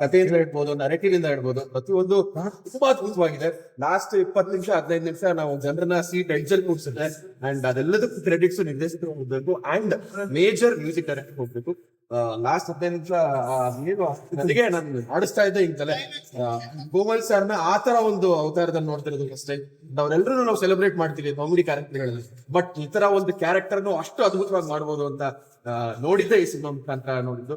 ಕಥೆಯಿಂದ ಹೇಳ್ಬೋದು ನರೇಟಿವ್ ಇಂದ ಹೇಳ್ಬೋದು ಪ್ರತಿಯೊಂದು ತುಂಬಾ ಅದ್ಭುತವಾಗಿದೆ. ಲಾಸ್ಟ್ ಇಪ್ಪತ್ತು ನಿಮಿಷ ಹದಿನೈದು ನಿಮಿಷ ನಾವು ಜನರನ್ನ ಸೀಟ್ ಎಂಜಲ್ ಕೂಡ್ಸುತ್ತೆ ಅಂಡ್ ಅದೆಲ್ಲದಕ್ಕೂ ಕ್ರೆಡಿಟ್ಸ್ ನಿರ್ದೇಶಕರು ಹೋಗ್ಬೇಕು ಅಂಡ್ ಮೇಜರ್ ಮ್ಯೂಸಿಕ್ ಡೈರೆಕ್ಟರ್ ಹೋಗ್ಬೇಕು. ಲಾಸ್ಟ್ ಹದಿನೈದು ನಿಮಿಷ ಏನು ನನಗೆ ನಾನು ಆಡಿಸ್ತಾ ಇದ್ದೆ ಹಿಂಗ್ ತಲೆ ಆ, ಗೋಮಲ್ ಸರ್ನ ಆ ತರ ಒಂದು ಅವತಾರದಲ್ಲಿ ನೋಡ್ತಿರೋದು ಅಷ್ಟೇ. ಅವ್ರೆಲ್ಲರೂ ನಾವು ಸೆಲೆಬ್ರೇಟ್ ಮಾಡ್ತೀವಿ ಕಾಮಿಡಿ ಕ್ಯಾರೆಕ್ಟರ್ಗಳಲ್ಲಿ ಬಟ್ ಈ ತರ ಒಂದು ಕ್ಯಾರೆಕ್ಟರ್ನು ಅಷ್ಟು ಅದ್ಭುತವಾಗಿ ಮಾಡ್ಬೋದು ಅಂತ ನೋಡಿದ್ದೆ ಈ ಸಿನಿಮಾ ಮುಖಾಂತರ ನೋಡಿದ್ದು.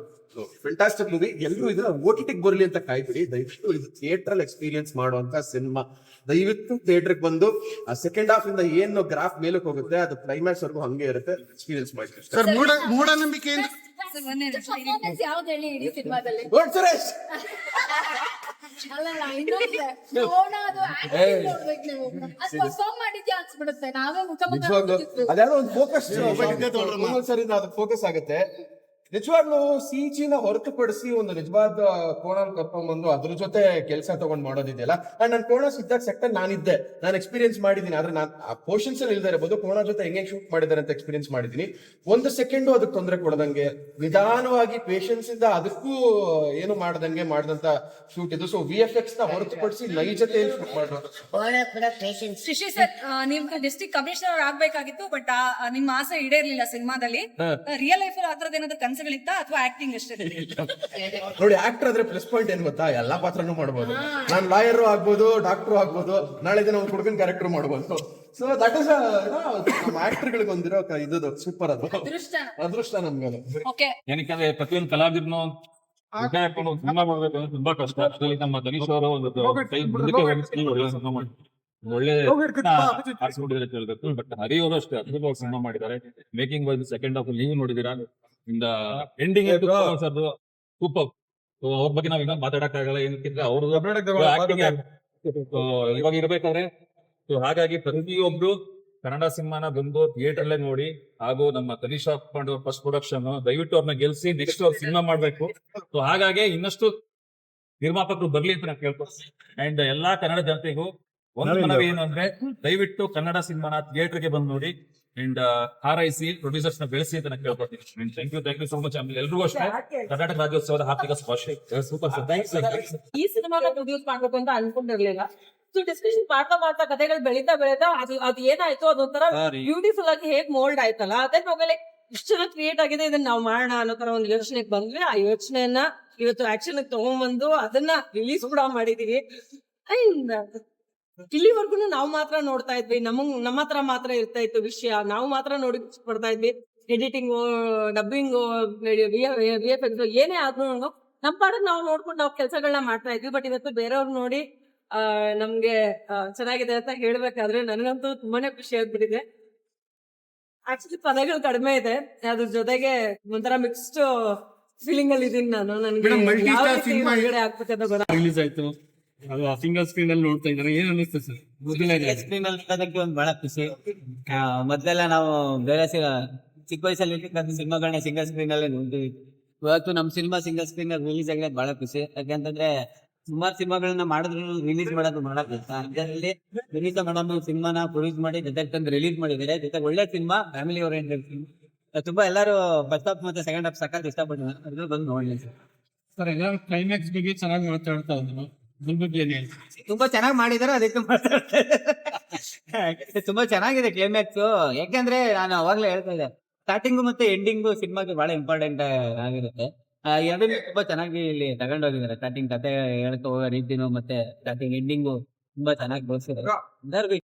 ಫೆಂಟಾಸ್ಟಿಕ್ ಮೂವಿ ಎಲ್ಲರೂ ಇದನ್ನ ಓ ಟಿ ಟಿಗೆ ಬರಲಿ ಅಂತ ಕಾಯ್ಬಿಡಿ. ದಯವಿಟ್ಟು ಇದು ಥಿಯೇಟರ್ ಎಕ್ಸ್ಪೀರಿಯನ್ಸ್ ಮಾಡುವಂತ ಸಿನಿಮಾ ದಯವಿಟ್ಟು ಥಿಯೇಟರ್ಗೆ ಬಂದು ಆ ಸೆಕೆಂಡ್ ಹಾಫ್ ಇಂದ ಏನು ಗ್ರಾಫ್ ಮೇಲಕ್ಕೆ ಹೋಗುತ್ತೆ ಅದು ಕ್ಲೈಮ್ಯಾಕ್ಸ್ ವರ್ಗು ಹಂಗೆ ಇರುತ್ತೆ. ಎಕ್ಸ್ಪೀರಿಯನ್ಸ್ ಮಾಡಿ. ಸರ್ ಮೂಢ ಒಂದು ಫೋಕಸ್ ಸರ್. ಇಂದ ಅದು ಫೋಕಸ್ ಆಗುತ್ತೆ. ನಿಜವಾಗ್ಲೂ ಸಿ ನ ಹೊರತುಪಡಿಸಿ ಒಂದು ನಿಜವಾದ ಕೋಣ ಕರ್ಕೊಂಡ್ಬಂದು ಅದ್ರ ಜೊತೆ ಕೆಲಸ ತಗೊಂಡ್ ಮಾಡೋದಿದೆಯಲ್ಲ? ಅಂಡ್ ನಾನು ಕೋಣ ಸಿದ್ದಾಗ ಸೆಕ್ಟರ್ ನಾನಿದ್ದೆ. ನಾನು ಎಕ್ಸ್ಪೀರಿಯನ್ಸ್ ಮಾಡಿದ್ದೀನಿ ಆದ್ರೆ ನಾನು ಆ ಪೋರ್ಷನ್ಸ್ ಅಲ್ಲಿ ಇಲ್ದೇ ಇರಬಹುದು ಕೋಣ ಜೊತೆ ಹೆಂಗೆ ಶೂಟ್ ಮಾಡಿದ್ದಾರೆ ಅಂತ ಎಕ್ಸ್ಪೀರಿಯನ್ಸ್ ಮಾಡಿದ್ದೀನಿ ಒಂದು ಸೆಕೆಂಡು ಅದಕ್ಕೆ ತೊಂದರೆ ಕೊಡದಂಗೆ ನಿಧಾನವಾಗಿ ಪೇಷನ್ಸ್ ಇಂದ ಅದಕ್ಕೂ ಏನು ಮಾಡದಂಗೆ ಮಾಡಿದಂತ ಶೂಟ್ ಇದು ಸೊ ವಿ ಎಫ್ ಎಕ್ಸ್ನ ಹೊರತುಪಡಿಸಿ ನೈಜತೆಯಲ್ಲಿ ಶೂಟ್ ಮಾಡೋದು ಶಶಿ ಸರ್ ನೀವು ಡಿಸ್ಟ್ರಿಕ್ಟ್ ಕಮಿಷನರ್ ಆಗ್ಬೇಕಾಗಿತ್ತು ಬಟ್ ನಿಮ್ಮ ಆಸೆ ಈಡೇರ್ಲಿಲ್ಲ ಸಿನಿಮಾದಲ್ಲಿ. ರಿಯಲ್ ಲೈಫ್ ಅಲ್ಲಿ ಆ ಥರದ್ದು ಏನಾದ್ರು ಕನಸುಗಳಿತ್ತ ಅಥವಾ ಆಕ್ಟಿಂಗ್ ಅಷ್ಟೇ ನೋಡಿ ಆಕ್ಟರ್ ಆದ್ರೆ ಪ್ಲಸ್ ಪಾಯಿಂಟ್ ಏನ್ ಗೊತ್ತಾ? ಎಲ್ಲಾ ಪಾತ್ರನೂ ಮಾಡಬಹುದು ನಾನ್ ಲಾಯರ್ ಆಗ್ಬೋದು ಡಾಕ್ಟರ್ ಆಗ್ಬೋದು ನಾಳೆ ದಿನ ಒಂದು ಹುಡುಗನ್ ಕ್ಯಾರೆಕ್ಟರ್ ಮಾಡ್ಬೋದು. ಸೊ ದಟ್ ಇಸ್ ನಮ್ಮ ಆಕ್ಟರ್ ಗಳಿಗೆ ಒಂದಿರೋ ಇದು ಸೂಪರ್ ಅದು. ಅದೃಷ್ಟ. ಅದೃಷ್ಟ ನಮ್ಗದು ಓಕೆ ಏನಕ್ಕೆ ಪ್ರತಿಯೊಂದು ಕಲಾವಿದನು ಮಾಡ್ಬೇಕು ಅಂದ್ರೆ ತುಂಬಾ ಕಷ್ಟ. ಅದ್ರಲ್ಲಿ ನಮ್ಮ ಧನೀಶ್ ಅವರು ಒಂದು ಕೈ ಮುಂದಕ್ಕೆ ಹೋಗಿ ಒಳ್ಳೆ ಸಿನಿಮಾ ಮಾಡಿ ಒಳ್ಳೆ ಆರಿಸ್ಕೊಂಡಿದ್ದಾರೆ ಹೇಳ್ಬೇಕು. ಬಟ್ ಹರಿ ಅವರು ಅಷ್ಟೇ ಅದ್ಭುತವಾಗಿ ಸಿನಿಮಾ ಮಾಡಿದ್ದಾರೆ. ಮೇಕಿಂಗ್ ವೈಸ್ ಸೆಕೆಂಡ್ ಹಾಫ್ ನೀವು ನೋಡಿದೀರಾ ಇಂದ ಎಂಡಿಂಗ್ ಸರ್ ಸೂಪರ್ ಅವ್ರ ಬಗ್ಗೆ ನಾವ್ ಇನ್ನೂ ಮಾತಾಡಕ್ಕಾಗಲ್ಲ ಏನಕ್ಕಿಂತ ಅವ್ರದ್ದು ಇವಾಗ ಇರ್ಬೇಕಾದ್ರೆ ಸೊ ಹಾಗಾಗಿ ಪ್ರತಿಯೊಬ್ರು ಕನ್ನಡ ಸಿನಿಮಾನ ಬಂದು ಥಿಯೇಟರ್ ಅಲ್ಲೇ ನೋಡಿ ಹಾಗೂ ನಮ್ಮ ತನಿಷಾ ಅವ್ರ ಫಸ್ಟ್ ಪ್ರೊಡಕ್ಷನ್ ದಯವಿಟ್ಟು ಅವ್ರನ್ನ ಗೆಲ್ಸಿ ನೆಕ್ಸ್ಟ್ ಅವ್ರ ಸಿನಿಮಾ ಮಾಡ್ಬೇಕು. ಸೊ ಹಾಗಾಗಿ ಇನ್ನಷ್ಟು ನಿರ್ಮಾಪಕರು ಬರ್ಲಿ ಅಂತ ನಾನು ಕೇಳ್ಕೊಳ್ತೀನಿ. ಅಂಡ್ ಎಲ್ಲಾ ಕನ್ನಡ ಜನತೆಗೂ ಒಂದು ಮನವಿ ಏನು ಅಂದ್ರೆ ದಯವಿಟ್ಟು ಕನ್ನಡ ಸಿನಿಮಾನ ಥಿಯೇಟರ್ಗೆ ಬಂದು ನೋಡಿ ಅಂಡ್ ಹಾರೈಸಿ ಪ್ರೊಡ್ಯೂಸರ್ಸ್ನ ಬೆಳೆಸಿ ಅಂತ ನಾನು ಕೇಳ್ಕೊಳ್ತೀನಿ thank you thank you so much ಆಮೇಲೆ ಎಲ್ರಿಗೂ ಅಷ್ಟೇ. ಕರ್ನಾಟಕ ರಾಜ್ಯೋತ್ಸವದ ಹಾರ್ದಿಕ ಸ್ಪರ್ಶ ಸೂಪರ್ ಸರ್ ಥ್ಯಾಂಕ್ಸ್ ಈ ಸಿನಿಮಾನ ಪ್ರೊಡ್ಯೂಸ್ ಮಾಡ್ಬೇಕು ಅಂತ ಅನ್ಕೊಂಡಿರ್ಲಿಲ್ಲ. ಸೊ ಡಿಸ್ಕಷನ್ ಮಾಡ್ತಾ ಮಾಡ್ತಾ ಕಥೆಗಳು ಬೆಳೀತಾ ಬೆಳೀತಾ ಅದು ಅದು ಏನಾಯ್ತು ಅದೊಂಥರ ಬ್ಯೂಟಿಫುಲ್ ಆಗಿ ಹೇಗ್ ಮೋಲ್ಡ್ ಆಯ್ತಲ್ಲ ಅದೇ ಆಮೇಲೆ ಇಷ್ಟು ಚೆನ್ನಾಗಿ ಕ್ರಿಯೇಟ್ ಆಗಿದೆ ಇದನ್ನ ನಾವು ಮಾಡೋಣ ಅನ್ನೋ ತರ ಒಂದು ಯೋಚನೆಗೆ ಬಂದ್ವಿ. ಆ ಯೋಚನೆಯನ್ನ ಇವತ್ತು ಆಕ್ಷನ್ ತಗೊಂಡ್ಬಂದು ಅದನ್ನ ರಿಲೀಸ್ ಕೂಡ ಮಾಡಿದೀವಿ. ಇಲ್ಲಿವರೆಗೂ ನಾವು ಮಾತ್ರ ನೋಡ್ತಾ ಇದ್ವಿ. ನಮಗ್ ನಮ್ಮ ಹತ್ರ ಮಾತ್ರ ಇರ್ತಾ ಇತ್ತು ವಿಷಯ. ನಾವು ಮಾತ್ರ ನೋಡಿ ಪಡ್ತಾ ಇದ್ವಿ. Editing dubbing V F X ಏನೇ ಆದ್ರೂ ನಮ್ಮ ಪಾಡಕ್ ನಾವು ನೋಡ್ಕೊಂಡು ನಾವು ಕೆಲಸಗಳನ್ನ ಮಾಡ್ತಾ ಇದ್ವಿ. ಬಟ್ ಇವತ್ತು ಬೇರೆಯವ್ರು ನೋಡಿ ಆ, ನಮ್ಗೆ ಚೆನ್ನಾಗಿದೆ ಅಂತ ಹೇಳ್ಬೇಕಾದ್ರೆ ನನಗಂತೂ ತುಂಬಾನೇ ಖುಷಿ ಆಗ್ಬಿಟ್ಟಿದೆ. ಆಕ್ಚುಲಿ ಪದಗಳು ಕಡಿಮೆ ಇದೆ. ಅದ್ರ ಜೊತೆಗೆ ಒಂಥರ ಮಿಕ್ಸ್ಡ್ ಫೀಲಿಂಗ್ ಅಲ್ಲಿ ಇದೀನಿ ನಾನು. ನನಗೆ Madam, ಅದು ಸಿಂಗಲ್ ಸ್ಕ್ರೀನ್ ಅಲ್ಲಿ ನೋಡ್ತಾ ಇದ್ದಾರೆ. ಏನ್ ಅನ್ನಿಸ್ತು ಸರ್? ಮೊದಲನೇ ಸ್ಕ್ರೀನ್ ಅಲ್ಲಿ ನೋಡೋದಕ್ಕೆ ಒಂದು ಬಹಳ ಖುಷಿ. ಆ, ಮೊದ್ಲೆಲ್ಲ ನಾವು ಬೇರೆ ಸಿ- ಚಿಕ್ಕ ವಯಸ್ಸಲ್ಲಿ ಇರ್ತಕ್ಕಂಥ ಸಿನಿಮಾಗಳನ್ನ ಸಿಂಗಲ್ ಸ್ಕ್ರೀನ್ ಅಲ್ಲೇ ನೋಡ್ತೀವಿ. ಇವತ್ತು ನಮ್ ಸಿನಿಮಾ ಸಿಂಗಲ್ ಸ್ಕ್ರೀನ್ ಅಲ್ಲಿ ರಿಲೀಸ್ ಆಗಿರೋದು ಬಹಳ ಖುಷಿ. ಯಾಕಂತಂದ್ರೆ ಸುಮಾರು ಸಿನಿಮಾಗಳನ್ನ ಮಾಡಿದ್ರು ರಿಲೀಸ್ ಮಾಡೋದು ಬಹಳ ಕಷ್ಟ. ಅದರಲ್ಲಿ ವಿನೀತ ಮೇಡಮ್ ಸಿನಿಮಾನ ಪ್ರೊಡ್ಯೂಸ್ ಮಾಡಿ ಜೊತೆಗೆ ತಂದು ರಿಲೀಸ್ ಮಾಡಿದ್ದಾರೆ. ಜೊತೆಗೆ ಒಳ್ಳೆ ಸಿನಿಮಾ ಫ್ಯಾಮಿಲಿ ಓರಿಯೆಂಟೆಡ್ ತುಂಬಾ ಎಲ್ಲರೂ ಫಸ್ಟ್ ಹಾಫ್ ಮತ್ತೆ ಸೆಕೆಂಡ್ ಹಾಫ್ ಸಕ್ಕತ್ ಇಷ್ಟಪಟ್ಟಿದ್ದಾರೆ. ಅದ್ರಲ್ಲಿ ಬಂದು ನೋಡಿ ಸರ್. ಎಲ್ಲ ಕ್ಲೈಮ್ಯಾಕ್ಸ್ ಬಗ್ಗೆ ಚೆನ್ನಾಗಿ ಮಾತಾಡ್ತಾ ಇದ್ರು ತುಂಬಾ ಚೆನ್ನಾಗಿ ಮಾಡಿದಾರೆ ಅದಕ್ಕೆ ಮಾತಾಡ್ತಾರೆ. ತುಂಬಾ ಚೆನ್ನಾಗಿದೆ ಕ್ಲೈಮ್ಯಾಕ್ಸ್ ಯಾಕಂದ್ರೆ ನಾನು ಅವಾಗ್ಲೇ ಹೇಳ್ತಾ ಇದ್ದೆ ಸ್ಟಾರ್ಟಿಂಗು ಮತ್ತೆ ಎಂಡಿಂಗು ಸಿನಿಮಾಗೆ ಬಹಳ ಇಂಪಾರ್ಟೆಂಟ್ ಆಗಿರುತ್ತೆ. ಎರಡನ್ನೂ ತುಂಬಾ ಚೆನ್ನಾಗಿ ಇಲ್ಲಿ ತಗೊಂಡೋಗಿದ್ದಾರೆ ಸ್ಟಾರ್ಟಿಂಗ್ ಕತೆ ಹೇಳ್ಕೊ ಹೋಗೋ ರೀತಿನೂ ಮತ್ತೆ ಸ್ಟಾರ್ಟಿಂಗ್ ಎಂಡಿಂಗು ತುಂಬಾ ಚೆನ್ನಾಗಿ ಎಲ್ಲರಿಗೂ